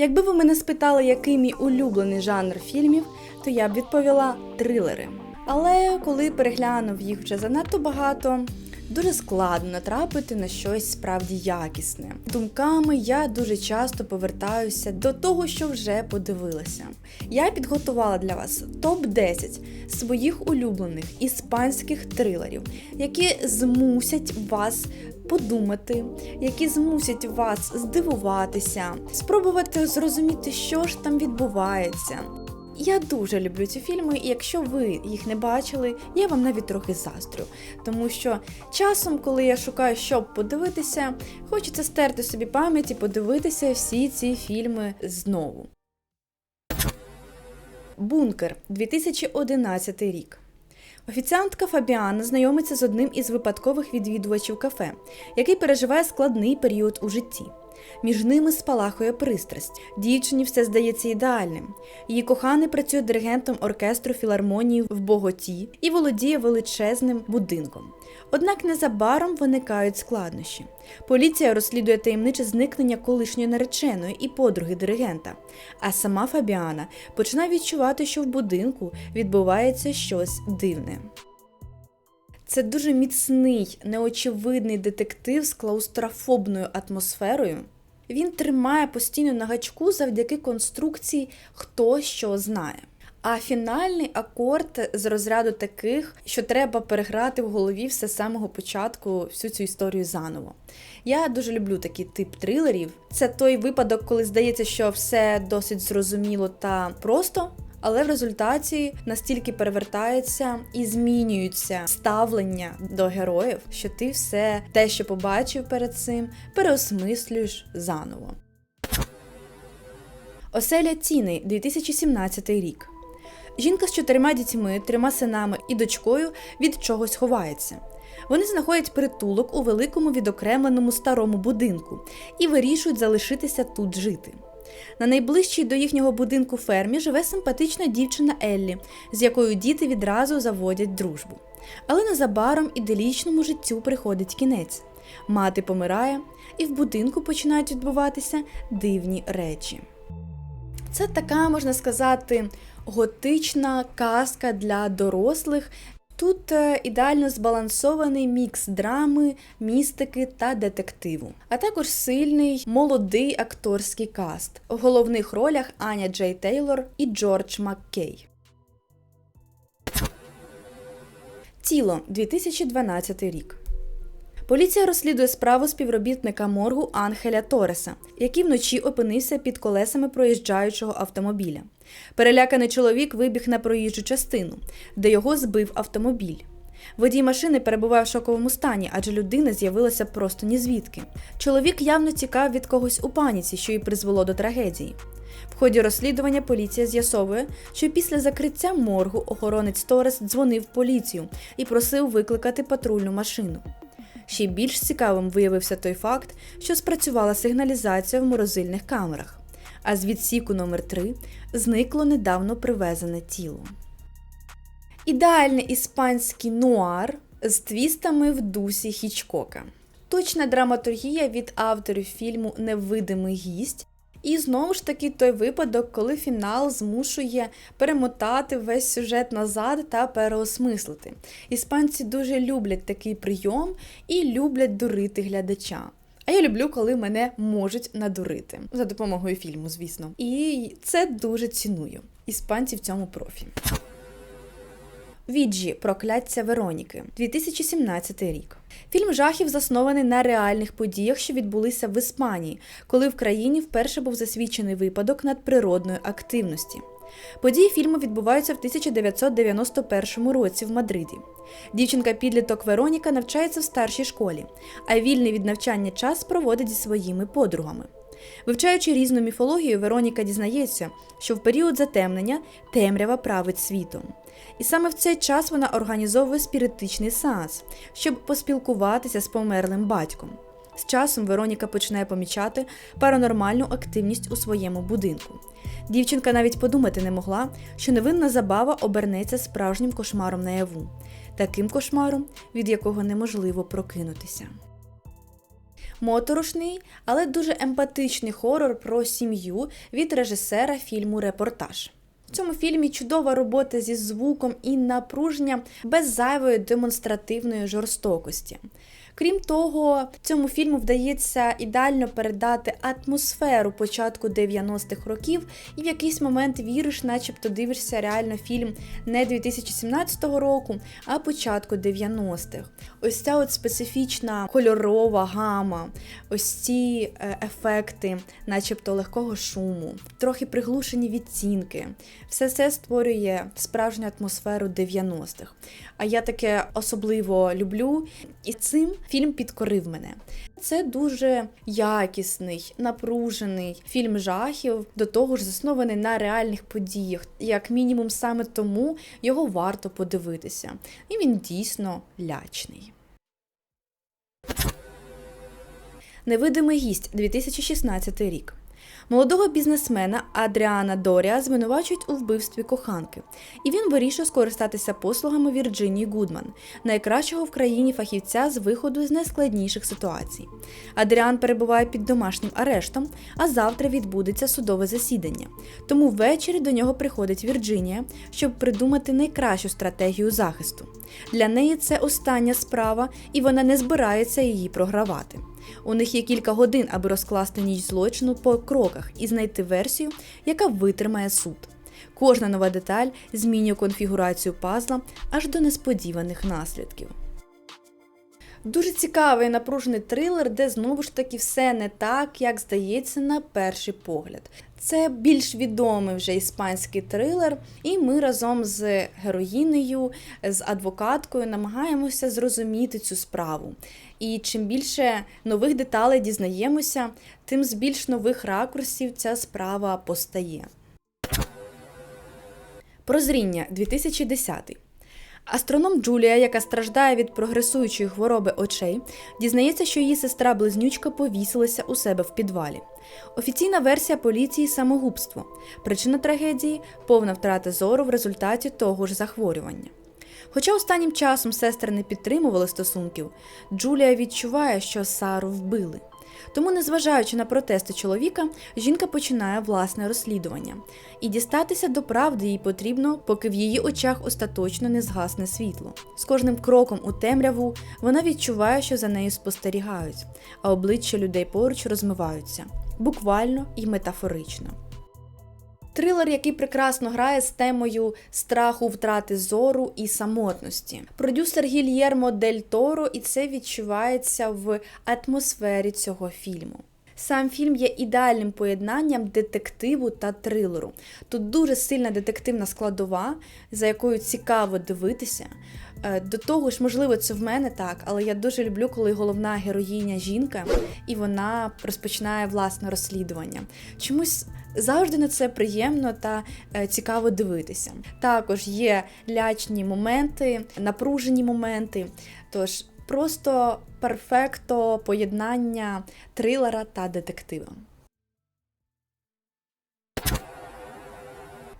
Якби ви мене спитали, який мій улюблений жанр фільмів, то я б відповіла трилери. Але коли переглянув їх вже занадто багато, дуже складно натрапити на щось справді якісне. Думками я дуже часто повертаюся до того, що вже подивилася. Я підготувала для вас топ-10 своїх улюблених іспанських трилерів, які змусять вас подумати, які змусять вас здивуватися, спробувати зрозуміти, що ж там відбувається. Я дуже люблю ці фільми, і якщо ви їх не бачили, я вам навіть трохи заздрю. Тому що часом, коли я шукаю, щоб подивитися, хочеться стерти собі пам'ять і подивитися всі ці фільми знову. Бункер 2011 рік. Офіціантка Фабіана знайомиться з одним із випадкових відвідувачів кафе, який переживає складний період у житті. Між ними спалахує пристрасть. Дівчині все здається ідеальним. Її коханий працює диригентом оркестру філармонії в Боготі і володіє величезним будинком. Однак незабаром виникають складнощі. Поліція розслідує таємниче зникнення колишньої нареченої і подруги диригента. А сама Фабіана починає відчувати, що в будинку відбувається щось дивне. Це дуже міцний, неочевидний детектив з клаустрофобною атмосферою. Він тримає постійно на гачку завдяки конструкції хто що знає. А фінальний акорд з розряду таких, що треба переграти в голові все з самого початку всю цю історію заново. Я дуже люблю такий тип трилерів. Це той випадок, коли здається, що все досить зрозуміло та просто. Але в результаті настільки перевертається і змінюються ставлення до героїв, що ти все те, що побачив перед цим, переосмислюєш заново. Оселя Тіни 2017 рік. Жінка з чотирма дітьми, трьома синами і дочкою від чогось ховається. Вони знаходять притулок у великому відокремленому старому будинку і вирішують залишитися тут жити. На найближчій до їхнього будинку фермі живе симпатична дівчина Еллі, з якою діти відразу заводять дружбу. Але незабаром іделічному життю приходить кінець. Мати помирає, і в будинку починають відбуватися дивні речі. Це така, можна сказати, готична казка для дорослих. Тут е, ідеально збалансований мікс драми, містики та детективу, а також сильний молодий акторський каст. В головних ролях Аня Джей Тейлор і Джордж Маккей. Тіло 2012 рік. Поліція розслідує справу співробітника моргу Анхеля Тореса, який вночі опинився під колесами проїжджаючого автомобіля. Переляканий чоловік вибіг на проїжджу частину, де його збив автомобіль. Водій машини перебував в шоковому стані, адже людина з'явилася просто ні звідки. Чоловік явно тікав від когось у паніці, що й призвело до трагедії. В ході розслідування поліція з'ясовує, що після закриття моргу охоронець Торес дзвонив в поліцію і просив викликати патрульну машину. Ще більш цікавим виявився той факт, що спрацювала сигналізація в морозильних камерах, а з відсіку номер 3 зникло недавно привезене тіло. Ідеальний іспанський нуар з твістами в дусі Хічкока. Точна драматургія від авторів фільму Невидимий гість. І знову ж таки той випадок, коли фінал змушує перемотати весь сюжет назад та переосмислити. Іспанці дуже люблять такий прийом і люблять дурити глядача. А я люблю, коли мене можуть надурити за допомогою фільму, звісно. І це дуже ціную. Іспанці в цьому профі. Віджі Прокляття Вероніки 2017 рік. Фільм жахів заснований на реальних подіях, що відбулися в Іспанії, коли в країні вперше був засвідчений випадок надприродної активності. Події фільму відбуваються в 1991 році в Мадриді. Дівчинка-підліток Вероніка навчається в старшій школі, а вільний від навчання час проводить зі своїми подругами. Вивчаючи різну міфологію, Вероніка дізнається, що в період затемнення темрява править світом. І саме в цей час вона організовує спіритичний сеанс, щоб поспілкуватися з померлим батьком. З часом Вероніка починає помічати паранормальну активність у своєму будинку. Дівчинка навіть подумати не могла, що невинна забава обернеться справжнім кошмаром наяву, таким кошмаром, від якого неможливо прокинутися. Моторошний, але дуже емпатичний хорор про сім'ю від режисера фільму Репортаж. В цьому фільмі чудова робота зі звуком і напруження без зайвої демонстративної жорстокості. Крім того, цьому фільму вдається ідеально передати атмосферу початку 90-х років, і в якийсь момент віриш, начебто дивишся реально фільм не 2017 року, а початку 90-х. Ось ця от специфічна кольорова гама, ось ці е, ефекти, начебто легкого шуму, трохи приглушені відцінки. Все це створює справжню атмосферу 90-х. А я таке особливо люблю, і цим фільм підкорив мене. Це дуже якісний, напружений фільм жахів, до того ж заснований на реальних подіях. Як мінімум, саме тому його варто подивитися. І він дійсно лячний. Невидимий гість 2016 рік. Молодого бізнесмена Адріана Дорія звинувачують у вбивстві коханки, і він вирішує скористатися послугами Вірджинії Гудман, найкращого в країні фахівця з виходу з найскладніших ситуацій. Адріан перебуває під домашнім арештом, а завтра відбудеться судове засідання. Тому ввечері до нього приходить Вірджинія, щоб придумати найкращу стратегію захисту. Для неї це остання справа, і вона не збирається її програвати. У них є кілька годин, аби розкласти ніч злочину по кроках і знайти версію, яка витримає суд. Кожна нова деталь змінює конфігурацію пазла аж до несподіваних наслідків. Дуже цікавий напружений трилер, де знову ж таки все не так, як здається, на перший погляд. Це більш відомий вже іспанський трилер, і ми разом з героїнею, з адвокаткою намагаємося зрозуміти цю справу. І чим більше нових деталей дізнаємося, тим з більш нових ракурсів ця справа постає. Прозріння 2010 Астроном Джулія, яка страждає від прогресуючої хвороби очей, дізнається, що її сестра-близнючка повісилася у себе в підвалі. Офіційна версія поліції самогубство. Причина трагедії повна втрата зору в результаті того ж захворювання. Хоча останнім часом сестри не підтримували стосунків, Джулія відчуває, що Сару вбили. Тому, незважаючи на протести чоловіка, жінка починає власне розслідування, і дістатися до правди їй потрібно, поки в її очах остаточно не згасне світло. З кожним кроком у темряву вона відчуває, що за нею спостерігають, а обличчя людей поруч розмиваються буквально і метафорично. Трилер, який прекрасно грає з темою страху втрати зору і самотності. Продюсер Гільєрмо Дель Торо, і це відчувається в атмосфері цього фільму. Сам фільм є ідеальним поєднанням детективу та трилеру. Тут дуже сильна детективна складова, за якою цікаво дивитися. Е, до того ж, можливо, це в мене так, але я дуже люблю, коли головна героїня жінка і вона розпочинає власне розслідування. Чомусь завжди на це приємно та е, цікаво дивитися. Також є лячні моменти, напружені моменти. Тож просто перфекто поєднання трилера та детектива.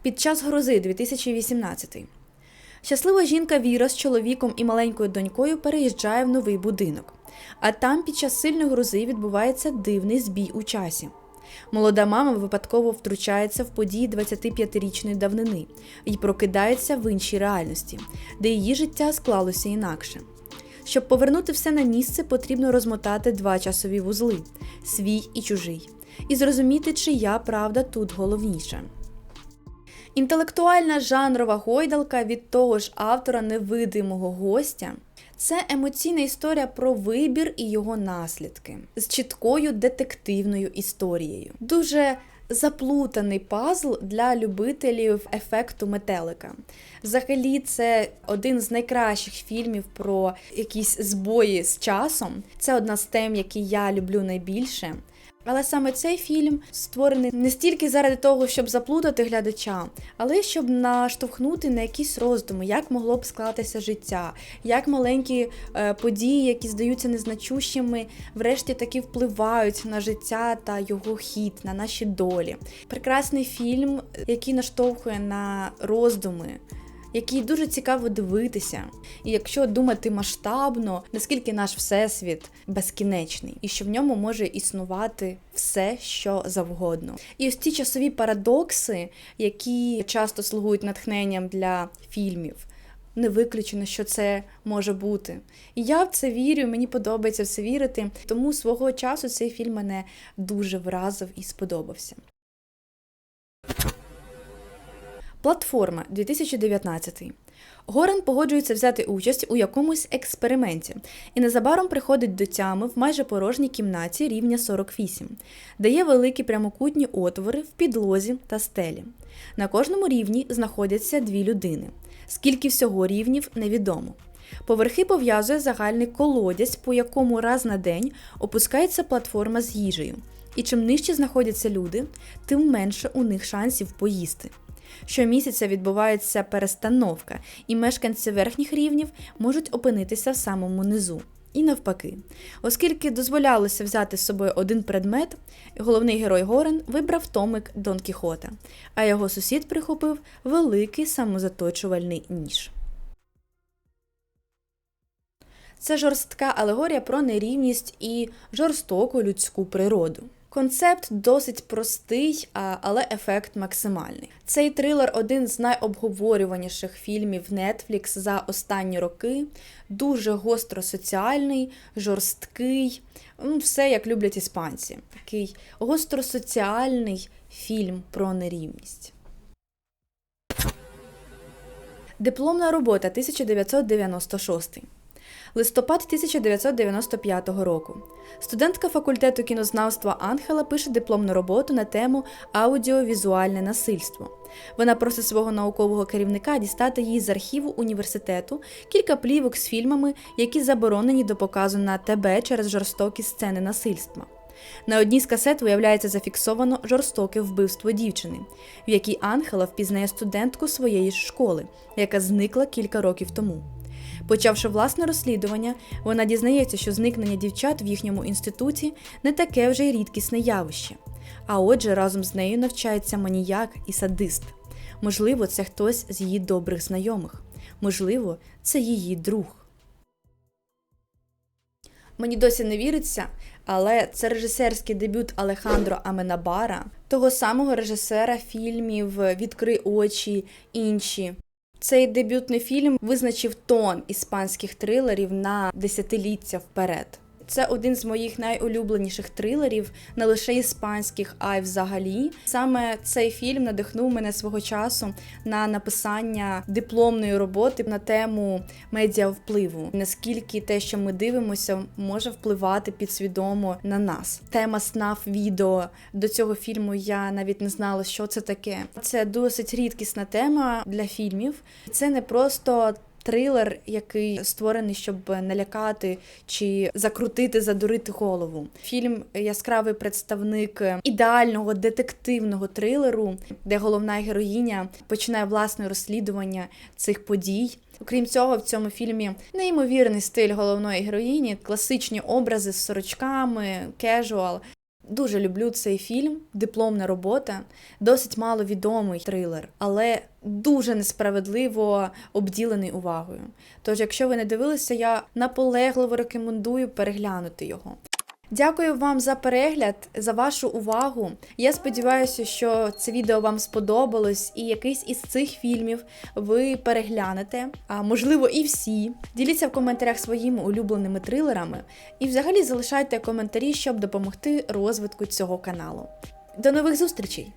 Під час грози 2018 Щаслива жінка Віра з чоловіком і маленькою донькою переїжджає в новий будинок. А там під час сильної грози відбувається дивний збій у часі. Молода мама випадково втручається в події 25-річної давнини і прокидається в іншій реальності, де її життя склалося інакше. Щоб повернути все на місце, потрібно розмотати два часові вузли свій і чужий, і зрозуміти, чия правда тут головніша. Інтелектуальна жанрова гойдалка від того ж автора невидимого гостя. Це емоційна історія про вибір і його наслідки з чіткою детективною історією. Дуже заплутаний пазл для любителів ефекту метелика. Взагалі, це один з найкращих фільмів про якісь збої з часом. Це одна з тем, які я люблю найбільше. Але саме цей фільм створений не стільки заради того, щоб заплутати глядача, але щоб наштовхнути на якісь роздуми, як могло б склатися життя, як маленькі е, події, які здаються незначущими, врешті таки впливають на життя та його хід, на наші долі. Прекрасний фільм, який наштовхує на роздуми який дуже цікаво дивитися. І якщо думати масштабно, наскільки наш всесвіт безкінечний, і що в ньому може існувати все, що завгодно. І ось ці часові парадокси, які часто слугують натхненням для фільмів. Не виключено, що це може бути. І я в це вірю, мені подобається в це вірити. Тому свого часу цей фільм мене дуже вразив і сподобався. Платформа 2019. Горан погоджується взяти участь у якомусь експерименті і незабаром приходить до тями в майже порожній кімнаті рівня 48, де є великі прямокутні отвори в підлозі та стелі. На кожному рівні знаходяться дві людини. Скільки всього рівнів невідомо. Поверхи пов'язує загальний колодязь, по якому раз на день опускається платформа з їжею. І чим нижче знаходяться люди, тим менше у них шансів поїсти. Щомісяця відбувається перестановка, і мешканці верхніх рівнів можуть опинитися в самому низу. І навпаки, оскільки дозволялося взяти з собою один предмет, головний герой Горен вибрав томик Дон Кіхота, а його сусід прихопив великий самозаточувальний ніж. Це жорстка алегорія про нерівність і жорстоку людську природу. Концепт досить простий, але ефект максимальний. Цей трилер один з найобговорюваніших фільмів Netflix за останні роки. Дуже гостро соціальний, жорсткий, все як люблять іспанці. Такий гостросоціальний фільм про нерівність. Дипломна робота 1996. Листопад 1995 року. Студентка факультету кінознавства Анхела пише дипломну роботу на тему аудіовізуальне насильство. Вона просить свого наукового керівника дістати їй з архіву університету кілька плівок з фільмами, які заборонені до показу на ТБ через жорстокі сцени насильства. На одній з касет виявляється зафіксовано жорстоке вбивство дівчини, в якій Анхела впізнає студентку своєї ж школи, яка зникла кілька років тому. Почавши власне розслідування, вона дізнається, що зникнення дівчат в їхньому інституті не таке вже й рідкісне явище. А отже, разом з нею навчається маніяк і садист. Можливо, це хтось з її добрих знайомих. Можливо, це її друг. Мені досі не віриться, але це режисерський дебют Алехандро Аменабара, того самого режисера фільмів Відкрий очі інші. Цей дебютний фільм визначив тон іспанських трилерів на десятиліття вперед. Це один з моїх найулюбленіших трилерів, не лише іспанських, а й взагалі. Саме цей фільм надихнув мене свого часу на написання дипломної роботи на тему медіавпливу. Наскільки те, що ми дивимося, може впливати підсвідомо на нас. Тема СНАФ відео до цього фільму я навіть не знала, що це таке. Це досить рідкісна тема для фільмів. Це не просто трилер, який створений, щоб налякати чи закрутити, задурити голову. Фільм яскравий представник ідеального детективного трилеру, де головна героїня починає власне розслідування цих подій. Окрім цього, в цьому фільмі неймовірний стиль головної героїні, класичні образи з сорочками, кежуал. Дуже люблю цей фільм, дипломна робота, досить маловідомий трилер, але дуже несправедливо обділений увагою. Тож, якщо ви не дивилися, я наполегливо рекомендую переглянути його. Дякую вам за перегляд, за вашу увагу. Я сподіваюся, що це відео вам сподобалось, і якийсь із цих фільмів ви переглянете, а можливо і всі. Діліться в коментарях своїми улюбленими трилерами і взагалі залишайте коментарі, щоб допомогти розвитку цього каналу. До нових зустрічей!